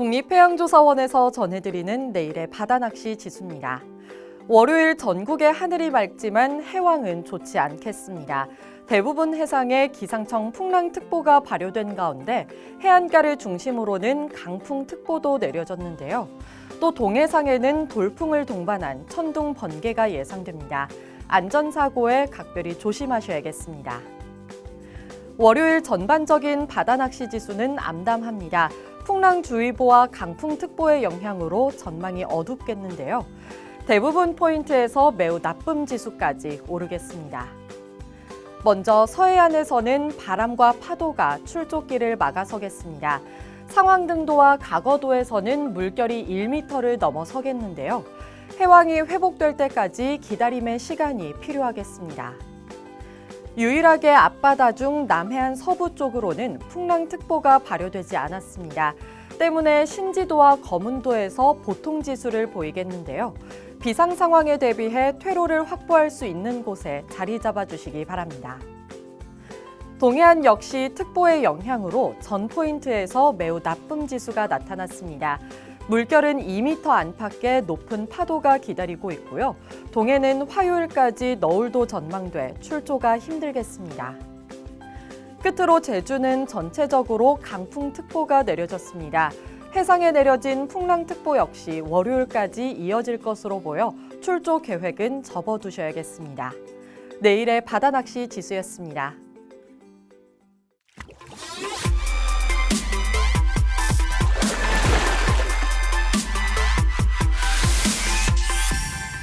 국립해양조사원에서 전해드리는 내일의 바다낚시 지수입니다. 월요일 전국의 하늘이 맑지만 해왕은 좋지 않겠습니다. 대부분 해상에 기상청 풍랑특보가 발효된 가운데 해안가를 중심으로는 강풍특보도 내려졌는데요. 또 동해상에는 돌풍을 동반한 천둥 번개가 예상됩니다. 안전사고에 각별히 조심하셔야겠습니다. 월요일 전반적인 바다 낚시 지수는 암담합니다. 풍랑주의보와 강풍특보의 영향으로 전망이 어둡겠는데요. 대부분 포인트에서 매우 나쁨 지수까지 오르겠습니다. 먼저 서해안에서는 바람과 파도가 출조길을 막아서겠습니다. 상황등도와 가거도에서는 물결이 1m를 넘어서겠는데요. 해왕이 회복될 때까지 기다림의 시간이 필요하겠습니다. 유일하게 앞바다 중 남해안 서부 쪽으로는 풍랑특보가 발효되지 않았습니다. 때문에 신지도와 거문도에서 보통 지수를 보이겠는데요. 비상 상황에 대비해 퇴로를 확보할 수 있는 곳에 자리 잡아 주시기 바랍니다. 동해안 역시 특보의 영향으로 전 포인트에서 매우 나쁨 지수가 나타났습니다. 물결은 2m 안팎의 높은 파도가 기다리고 있고요. 동해는 화요일까지 너울도 전망돼 출조가 힘들겠습니다. 끝으로 제주는 전체적으로 강풍특보가 내려졌습니다. 해상에 내려진 풍랑특보 역시 월요일까지 이어질 것으로 보여 출조 계획은 접어두셔야겠습니다. 내일의 바다 낚시 지수였습니다.